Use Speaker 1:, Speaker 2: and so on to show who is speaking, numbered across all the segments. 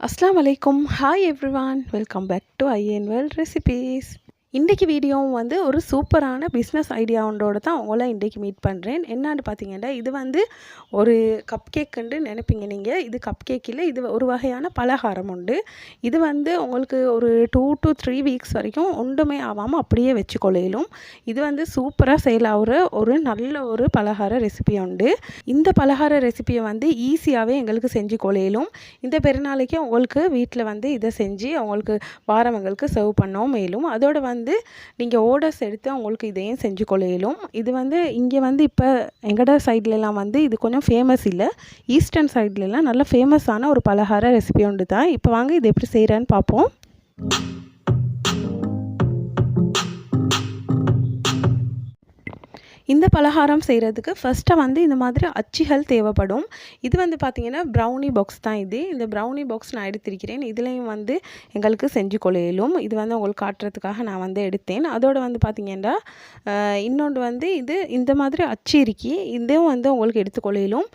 Speaker 1: அஸ்லாம் வலைக்கும் hi everyone welcome back to ஐஎன்வெல் recipes இன்றைக்கி வீடியோவும் வந்து ஒரு சூப்பரான பிஸ்னஸ் ஐடியா ஒன்றோடு தான் உங்களை இன்றைக்கி மீட் பண்ணுறேன் என்னான்னு பார்த்தீங்கன்னா இது வந்து ஒரு கப் கேக்குன்னு நினைப்பீங்க நீங்கள் இது கப் கேக் இல்லை இது ஒரு வகையான பலகாரம் உண்டு. இது வந்து உங்களுக்கு ஒரு டூ டு த்ரீ வீக்ஸ் வரைக்கும் ஒன்றுமே ஆகாமல் அப்படியே வச்சு கொள்ளையிலும் இது வந்து சூப்பராக செயலாகிற ஒரு நல்ல ஒரு பலகார ரெசிபி உண்டு. இந்த பலகார ரெசிபியை வந்து ஈஸியாகவே எங்களுக்கு செஞ்சு கொள்ளையிலும் இந்த பெருநாளைக்கு உங்களுக்கு வீட்டில் வந்து இதை செஞ்சு அவங்களுக்கு வாரவங்களுக்கு சர்வ் பண்ணவும் மேலும் அதோட வந்து வந்து நீங்கள் ஓடர்ஸ் எடுத்து அவங்களுக்கு இதையும் செஞ்சு கொள்ளையிலும் இது வந்து இங்கே வந்து இப்போ எங்கட சைட்லலாம் வந்து இது கொஞ்சம் ஃபேமஸ் இல்லை. ஈஸ்டர்ன் சைட்லலாம் நல்ல ஃபேமஸான ஒரு பலகார ரெசிபி ஒன்று தான் இப்போ வாங்க இது எப்படி செய்கிறேன்னு பார்ப்போம் இந்த பலகாரம் செய்கிறதுக்கு ஃபஸ்ட்டாக வந்து இந்த மாதிரி அச்சுகள் தேவைப்படும். இது வந்து பார்த்திங்கன்னா ப்ரௌனி பாக்ஸ் தான் இது. இந்த ப்ரௌனி பாக்ஸ் நான் எடுத்திருக்கிறேன். இதுலேயும் வந்து எங்களுக்கு செஞ்சு கொள்ளையிலும் இது வந்து உங்களுக்கு காட்டுறதுக்காக நான் வந்து எடுத்தேன். அதோடு வந்து பார்த்திங்கன்னா இன்னொன்று வந்து இது இந்த மாதிரி அச்சு இருக்கி இதுவும் வந்து உங்களுக்கு எடுத்துக்கொள்ளையிலும்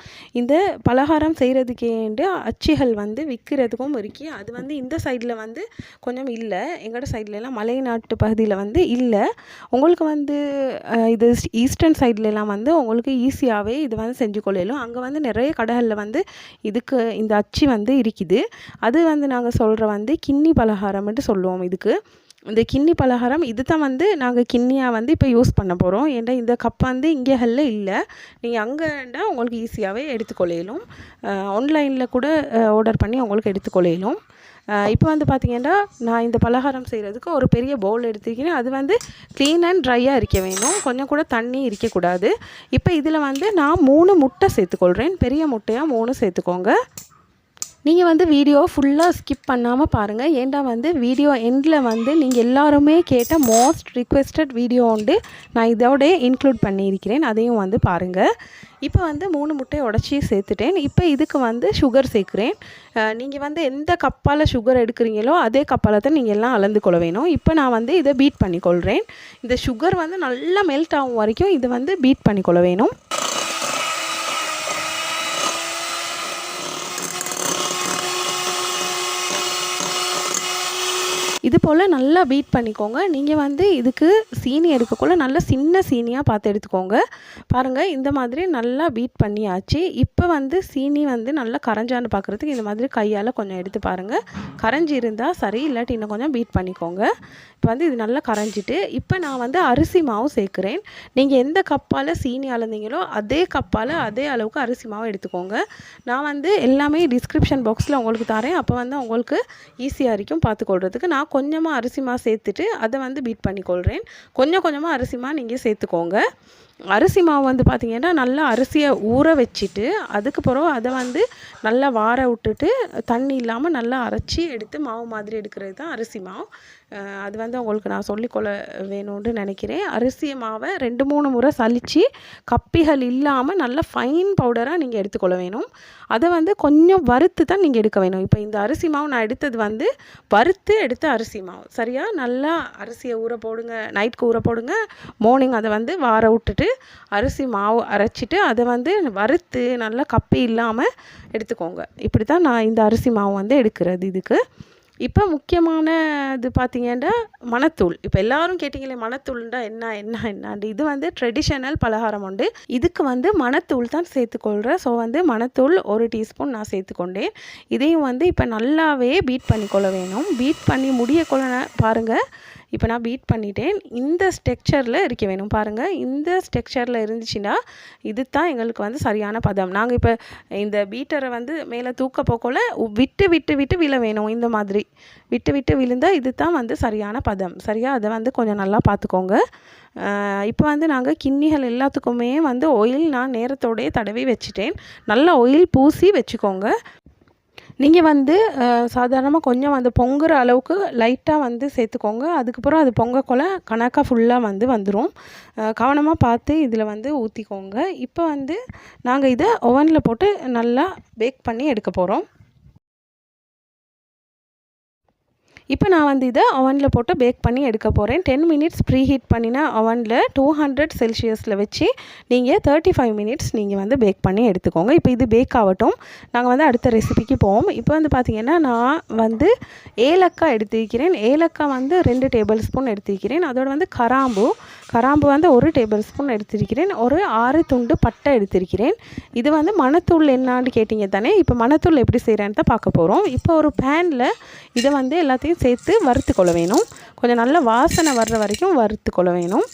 Speaker 1: இந்த பலகாரம் செய்கிறதுக்கேண்டு அச்சுகள் வந்து விற்கிறதுக்கும் இருக்கி அது வந்து இந்த சைடில் வந்து கொஞ்சம் இல்லை. எங்களோட சைட்லலாம் மலை நாட்டு பகுதியில் வந்து இல்லை. உங்களுக்கு வந்து இது ஈஸ்ட் ஈஸ்டர்ன் சைட்லலாம் வந்து உங்களுக்கு ஈஸியாகவே இது வந்து செஞ்சு கொள்ளையிலும் அங்கே வந்து நிறைய கடைகளில் வந்து இதுக்கு இந்த அச்சு வந்து இருக்குது. அது வந்து நாங்கள் சொல்கிற வந்து கிண்ணி பலகாரம்ன்ட்டு சொல்லுவோம் இதுக்கு. இந்த கிண்ணி பலகாரம் இது தான் வந்து நாங்கள் கிண்ணியாக வந்து இப்போ யூஸ் பண்ண போகிறோம் ஏன்னா இந்த கப் வந்து இங்கேகளில் இல்லை. நீங்கள் அங்கேண்டா உங்களுக்கு ஈஸியாகவே எடுத்துக்கொள்ளையிலும் ஆன்லைனில் கூட ஆர்டர் பண்ணி உங்களுக்கு எடுத்துக்கொள்ளையிலும் இப்போ வந்து பார்த்திங்கன்னா நான் இந்த பலகாரம் செய்கிறதுக்கு ஒரு பெரிய பவுல் எடுத்துருக்கேன். அது வந்து க்ளீன் அண்ட் ட்ரையாக இருக்க வேணும். கொஞ்சம் கூட தண்ணி இருக்கக்கூடாது. இப்போ இதில் வந்து நான் மூணு முட்டை சேர்த்துக்கொள்கிறேன் பெரிய முட்டையாக மூணு சேர்த்துக்கோங்க. நீங்கள் வந்து வீடியோ ஃபுல்லாக ஸ்கிப் பண்ணாமல் பாருங்கள் ஏன்டா வந்து வீடியோ எண்டில் வந்து நீங்கள் எல்லாருமே கேட்ட மோஸ்ட் ரிக்வெஸ்டட் வீடியோ உண்டு. நான் இதோட இன்க்ளூட் பண்ணியிருக்கிறேன். அதையும் வந்து பாருங்கள் இப்போ வந்து மூணு முட்டையை உடச்சி சேர்த்துட்டேன். இப்போ இதுக்கு வந்து சுகர் சேர்க்குறேன். நீங்கள் வந்து எந்த கப்பால் சுகர் எடுக்கிறீங்களோ அதே கப்பால் தான் நீங்கள் எல்லாம் அளந்து கொள்ள வேணும். இப்போ நான் வந்து இதை பீட் பண்ணிக்கொள்கிறேன் இந்த சுகர் வந்து நல்லா மெல்ட் ஆகும் வரைக்கும் இதை வந்து பீட் பண்ணிக்கொள்ள வேணும். இது போல் நல்லா பீட் பண்ணிக்கோங்க. நீங்கள் வந்து இதுக்கு சீனி எடுக்கக்குள்ள நல்ல சின்ன சீனியாக பார்த்து எடுத்துக்கோங்க. பாருங்கள் இந்த மாதிரி நல்லா பீட் பண்ணியாச்சு. இப்போ வந்து சீனி வந்து நல்லா கரைஞ்சான்னு பார்க்குறதுக்கு இந்த மாதிரி கையால் கொஞ்சம் எடுத்து பாருங்கள் கரைஞ்சி இருந்தால் சரி இல்லாட்டி இன்னும் கொஞ்சம் பீட் பண்ணிக்கோங்க. இப்போ வந்து இது நல்லா கரைஞ்சிட்டு இப்போ நான் வந்து அரிசி மாவு சேர்க்குறேன். நீங்கள் எந்த கப்பால் சீனி அளந்தீங்களோ அதே கப்பால் அதே அளவுக்கு அரிசி மாவு எடுத்துக்கோங்க. நான் வந்து எல்லாமே டிஸ்கிரிப்ஷன் பாக்ஸில் உங்களுக்கு தரேன். அப்போ வந்து உங்களுக்கு ஈஸியாக இருக்கும் பார்த்துக்கொள்றதுக்கு நான் கொஞ்சமாக அரிசிமா சேர்த்துட்டு அதை வந்து பீட் பண்ணிக்கொள்கிறேன் கொஞ்சம் கொஞ்சமாக அரிசிமா நீங்கள் சேர்த்துக்கோங்க. அரிசி மாவு வந்து பார்த்திங்கன்னா நல்லா அரிசியை ஊற வச்சுட்டு அதுக்கு பிறகு அதை வந்து நல்லா வார விட்டுட்டு தண்ணி இல்லாமல் நல்லா அரைச்சி எடுத்து மாவு மாதிரி எடுக்கிறது தான் அரிசி மாவு. அது வந்து உங்களுக்கு நான் சொல்லிக்கொள்ள வேணும்னு நினைக்கிறேன். அரிசி மாவை ரெண்டு மூணு முறை சலித்து கப்பிகள் இல்லாமல் நல்ல ஃபைன் பவுடராக நீங்கள் எடுத்துக்கொள்ள வேணும். அதை வந்து கொஞ்சம் வறுத்து தான் நீங்கள் எடுக்க வேணும். இப்போ இந்த அரிசி மாவு நான் எடுத்தது வந்து வறுத்து எடுத்த அரிசி அரிசி மாவு. சரியா? நல்லா அரிசியை ஊற போடுங்க. நைட்டுக்கு ஊற போடுங்க. மார்னிங் அதை வந்து வார விட்டுட்டு அரிசி மாவு அரைச்சிட்டு அதை வந்து வறுத்து நல்லா கப்பி இல்லாமல் எடுத்துக்கோங்க. இப்படி தான் நான் இந்த அரிசி மாவு வந்து எடுக்கிறது இதுக்கு. இப்போ முக்கியமான இது பார்த்தீங்கன்னா மணத்தூள். இப்போ எல்லாரும் கேட்டிங்களே மணத்தூள்ண்டா என்ன என்ன என்னாண்டு இது வந்து ட்ரெடிஷனல் பலகாரம் உண்டு. இதுக்கு வந்து மணத்தூள் தான் சேர்த்துக்கொள்கிறேன் ஸோ வந்து மணத்தூள் ஒரு டீஸ்பூன் நான் சேர்த்துக்கொண்டேன். இதையும் வந்து இப்போ நல்லாவே பீட் பண்ணிக்கொள்ள வேணும். பீட் பண்ணி முடிய கொள்ள பாருங்கள் இப்போ நான் பீட் பண்ணிட்டேன். இந்த ஸ்ட்ரக்சரில் இருக்க வேணும். பாருங்கள் இந்த ஸ்ட்ரக்சரில் இருந்துச்சுன்னா இது தான் எங்களுக்கு வந்து சரியான பதம். நாங்கள் இப்போ இந்த பீட்டரை வந்து மேலே தூக்க போக்கோல விட்டு விட்டு விட்டு விழ வேணும். இந்த மாதிரி. விட்டு விட்டு விழுந்தால் இது தான் வந்து சரியான பதம். சரியா? அதை வந்து கொஞ்சம் நல்லா பார்த்துக்கோங்க. இப்போ வந்து நாங்கள் கிண்ணிகள் எல்லாத்துக்குமே வந்து ஆயில் நான் நேரத்தோடையே தடவி வச்சுட்டேன். நல்லா ஆயில் பூசி வச்சுக்கோங்க. நீங்கள் வந்து சாதாரணமாக கொஞ்சம் வந்து பொங்குற அளவுக்கு லைட்டாக வந்து சேர்த்துக்கோங்க. அதுக்கப்புறம் அது பொங்கக்குள்ள கணக்காக ஃபுல்லாக வந்து வந்துடும் கவனமாக பார்த்து இதில் வந்து ஊற்றிக்கோங்க இப்போ வந்து நாங்கள் இதை ஓவனில் போட்டு நல்லா பேக் பண்ணி எடுக்க போகிறோம் இப்போ நான் வந்து இதை அவனில் போட்டு பேக் பண்ணி எடுக்க போகிறேன் டென் மினிட்ஸ் ப்ரீ ஹீட் பண்ணின அவனில் டூ ஹண்ட்ரட் செல்சியஸில் வச்சு நீங்கள் தேர்ட்டி ஃபைவ் மினிட்ஸ் நீங்கள் வந்து பேக் பண்ணி எடுத்துக்கோங்க. இப்போ இது பேக் ஆகட்டும். நாங்கள் வந்து அடுத்த ரெசிபிக்கு போவோம். இப்போ வந்து பார்த்திங்கன்னா நான் வந்து ஏலக்காய் எடுத்துக்கிறேன் ஏலக்காய் வந்து ரெண்டு டேபிள் ஸ்பூன் எடுத்துக்கிறேன் அதோட வந்து கராம்பு. கராம்பு வந்து ஒரு டேபிள் ஸ்பூன் எடுத்திருக்கிறேன். ஒரு ஆறு துண்டு பட்டை எடுத்திருக்கிறேன். இது வந்து மணத்தூள் என்னான்னு கேட்டிங்க தானே? இப்போ மணத்தூள் எப்படி செய்கிறேன்னு தான் பார்க்க போகிறோம் இப்போ ஒரு பேனில் இதை வந்து எல்லாத்தையும் சேர்த்து வறுத்து கொள்ள வேணும். கொஞ்சம் நல்ல வாசனை வர்ற வரைக்கும் வறுத்து கொள்ள வேணும்.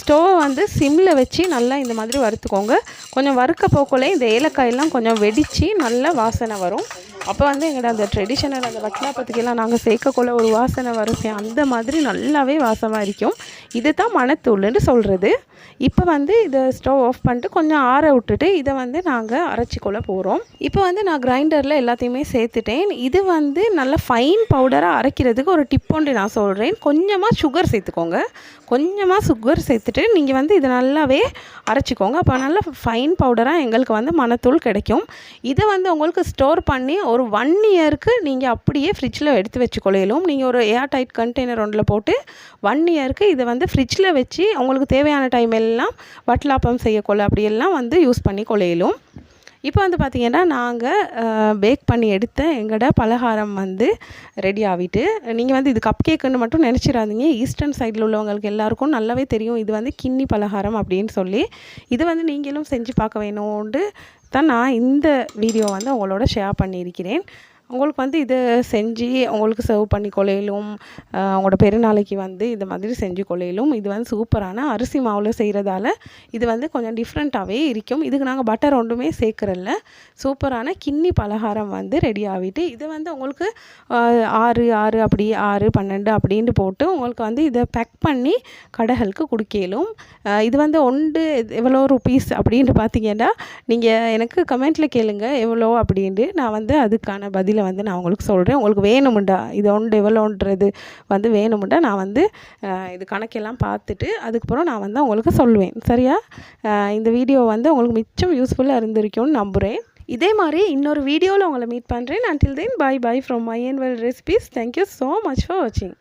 Speaker 1: ஸ்டோவை வந்து சிம்மில் வச்சு நல்லா இந்த மாதிரி வறுத்துக்கோங்க. கொஞ்சம் வறுக்க போக்குள்ளே இந்த ஏலக்காயெல்லாம் கொஞ்சம் வெடித்து நல்லா வாசனை வரும். அப்போ வந்து எங்களோட அந்த ட்ரெடிஷனல் அந்த வட்டலாப்பத்துக்கெல்லாம் நாங்கள் சேர்க்கக்குள்ள ஒரு வாசனை வரும். அந்த மாதிரி நல்லாவே வாசமாக இருக்கும். இது தான் மணத்தூள்னு சொல்கிறது இப்போ வந்து இதை ஸ்டவ் ஆஃப் பண்ணிட்டு கொஞ்சம் ஆற விட்டுட்டு இதை வந்து நாங்கள் அரைச்சிக்கொள்ள போகிறோம் இப்போ வந்து நான் கிரைண்டரில் எல்லாத்தையுமே சேர்த்துட்டேன். இது வந்து நல்ல ஃபைன் பவுடராக அரைக்கிறதுக்கு ஒரு டிப் ஒன்று நான் சொல்கிறேன் கொஞ்சமாக சுகர் சேர்த்துக்கோங்க. கொஞ்சமாக சுகர் சேர்த்துட்டு நீங்கள் வந்து இதை நல்லாவே அரைச்சிக்கோங்க. அப்போ நல்லா ஃபைன் பவுடராக எங்களுக்கு வந்து மணத்தூள் கிடைக்கும். இதை வந்து உங்களுக்கு ஸ்டோர் பண்ணி ஒரு ஒன் இயருக்கு நீங்கள் அப்படியே ஃப்ரிட்ஜில் எடுத்து வச்சுக்கொள்ளையிலும் நீங்கள் ஒரு ஏர் டைட் கண்டெய்னர் ஒன்றில் போட்டு ஒன் இயருக்கு இதை வந்து ஃப்ரிட்ஜில் வச்சு உங்களுக்கு தேவையான டைம் எல்லாம் வட்டலாப்பம் செய்யக்கொள்ள அப்படியெல்லாம் வந்து யூஸ் பண்ணி கொள்ளையிலும் இப்போ வந்து பார்த்திங்கன்னா நாங்கள் பேக் பண்ணி எடுத்த எங்களோட பலகாரம் வந்து ரெடி ஆகிட்டு நீங்கள் வந்து இது கப் கேக்குன்னு மட்டும் நினச்சிடாதீங்க ஈஸ்டர்ன் சைடில் உள்ளவங்களுக்கு எல்லாருக்கும் நல்லாவே தெரியும். இது வந்து கிண்ணி பலகாரம் அப்படின்னு சொல்லி. இது வந்து நீங்களும் செஞ்சு பார்க்க வேணும்ன்ட்டு தான் நான் இந்த வீடியோ வந்து உங்களோட ஷேர் பண்ணியிருக்கிறேன். உங்களுக்கு வந்து இதை செஞ்சு அவங்களுக்கு சர்வ் பண்ணி கொலையிலும் அவங்களோட பெருநாளைக்கு வந்து இந்த மாதிரி செஞ்சு கொலையிலும் இது வந்து சூப்பரான அரிசி மாவில் செய்கிறதால இது வந்து கொஞ்சம் டிஃப்ரெண்ட்டாகவே இருக்கும். இதுக்கு நாங்கள் பட்டர் ஒன்றுமே சேர்க்குறல சூப்பரான கிண்ணி பலகாரம் வந்து ரெடி ஆகிட்டு இது வந்து உங்களுக்கு ஆறு ஆறு அப்படி ஆறு பன்னெண்டு அப்படின்ட்டு போட்டு உங்களுக்கு வந்து இதை பேக் பண்ணி கடைகளுக்கு கொடுக்கலும். இது வந்து ஒன்று எவ்வளோ ருபீஸ் அப்படின்ட்டு பார்த்தீங்கன்னா நீங்கள் எனக்கு கமெண்ட்டில் கேளுங்கள் எவ்வளோ அப்படின்ட்டு நான் வந்து அதுக்கான பதில் வந்து நான் உங்களுக்கு சொல்கிறேன் உங்களுக்கு வேணுமுண்டா? இது ஒன்று எவ்வளோன்றது வந்து வேணுமுண்டா? நான் வந்து இது கணக்கெல்லாம் பார்த்துட்டு அதுக்கப்புறம் நான் வந்து உங்களுக்கு சொல்லுவேன் சரியா? இந்த வீடியோ வந்து உங்களுக்கு மிச்சம் யூஸ்ஃபுல்லாக இருந்திருக்கும்னு நம்புகிறேன் இதே மாதிரி இன்னொரு வீடியோவில் உங்களை மீட் பண்ணுறேன் until then bye bye from my and well recipes thank you so much for வாட்சிங்